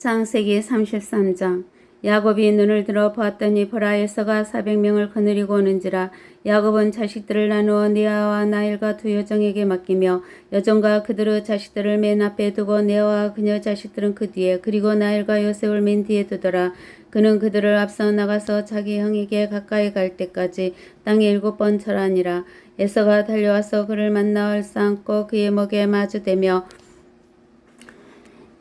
창세기 33장 야곱이 눈을 들어 보았더니 보라 에서가 400명을 거느리고 오는지라 야곱은 자식들을 나누어 네아와 나일과 두 여종에게 맡기며 여종과 그들의 자식들을 맨 앞에 두고 네아와 그녀 자식들은 그 뒤에 그리고 나일과 요셉을 맨 뒤에 두더라. 그는 그들을 앞서 나가서 자기 형에게 가까이 갈 때까지 땅에 일곱 번 절하니라. 에서가 달려와서 그를 만나 얼싸안고 그의 목에 마주대며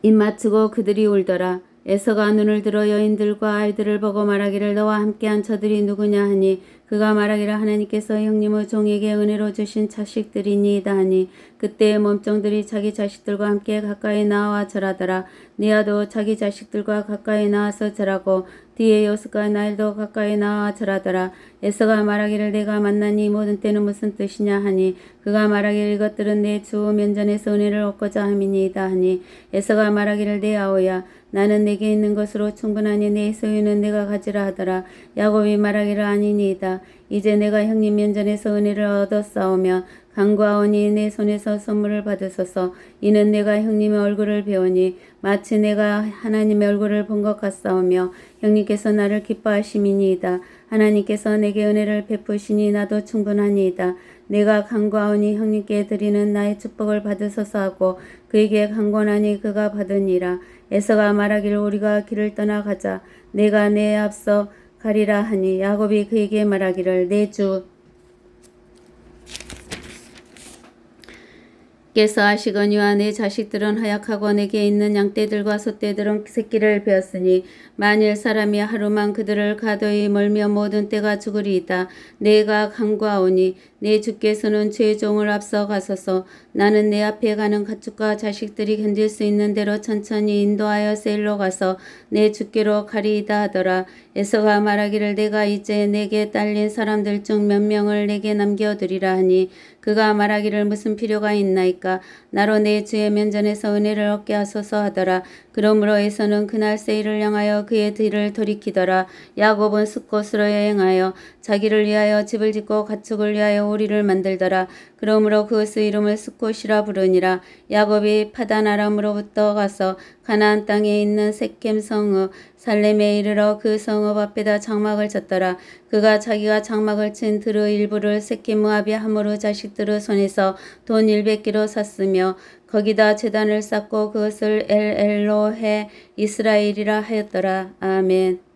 입 맞추고 그들이 울더라. 에서가 눈을 들어 여인들과 아이들을 보고 말하기를 너와 함께한 저들이 누구냐 하니 그가 말하기를 하나님께서 형님의 종에게 은혜로 주신 자식들이니이다 하니 그때 몸종들이 자기 자식들과 함께 가까이 나와 절하더라. 니아도 자기 자식들과 가까이 나와서 절하고 뒤에 요스가 날도 가까이 나와 절하더라. 에서가 말하기를 내가 이 모든 때는 무슨 뜻이냐 하니 그가 말하기를 이것들은 내 주 면전에서 은혜를 얻고자 함이니이다 하니 에서가 말하기를 내 아오야 나는 내게 있는 것으로 충분하니 내 소유는 내가 가지라 하더라. 야곱이 말하기를 아니니이다. 이제 내가 형님 면전에서 은혜를 얻었사오며 간구하오니 내 손에서 선물을 받으소서. 이는 내가 형님의 얼굴을 배우니 마치 내가 하나님의 얼굴을 본 것 같사오며 형님께서 나를 기뻐하심이니이다. 하나님께서 내게 은혜를 베푸시니 나도 충분하니이다. 내가 간구하오니 형님께 드리는 나의 축복을 받으소서 하고 그에게 간구하니 그가 받으니라. 에서가 말하기를 우리가 길을 떠나 가자. 내가 내 앞서 가리라 하니 야곱이 그에게 말하기를 내 주 께서 하시거니와 내 자식들은 하약하고 내게 있는 양떼들과 소떼들은 새끼를 베었으니 만일 사람이 하루만 그들을 가도히 멀며 모든 때가 죽으리이다. 내가 간구하오니 내 주께서는 죄종을 앞서 가소서 나는 내 앞에 가는 가축과 자식들이 견딜 수 있는 대로 천천히 인도하여 세일로 가서 내 주께로 가리이다 하더라. 에서가 말하기를 내가 이제 내게 딸린 사람들 중 몇 명을 내게 남겨두리라 하니 그가 말하기를 무슨 필요가 있나이까 나로 내 주의 면전에서 은혜를 얻게 하소서 하더라. 그러므로 에서는 그날 세일을 향하여 그의 뒤를 돌이키더라. 야곱은 숫곳으로 여행하여 자기를 위하여 집을 짓고 가축을 위하여 오리를 만들더라. 그러므로 그것의 이름을 숫곳이라 부르니라. 야곱이 파단 아람으로부터 가서 가나안 땅에 있는 세겜 성읍 살렘에 이르러 그 성읍 앞에다 장막을 쳤더라. 그가 자기가 장막을 친 들의 일부를 세겜 모압의 하모르 자식들의 손에서 돈 100기로 샀으며 거기다 제단을 쌓고 그것을 엘엘로해 이스라엘이라 하였더라. 아멘.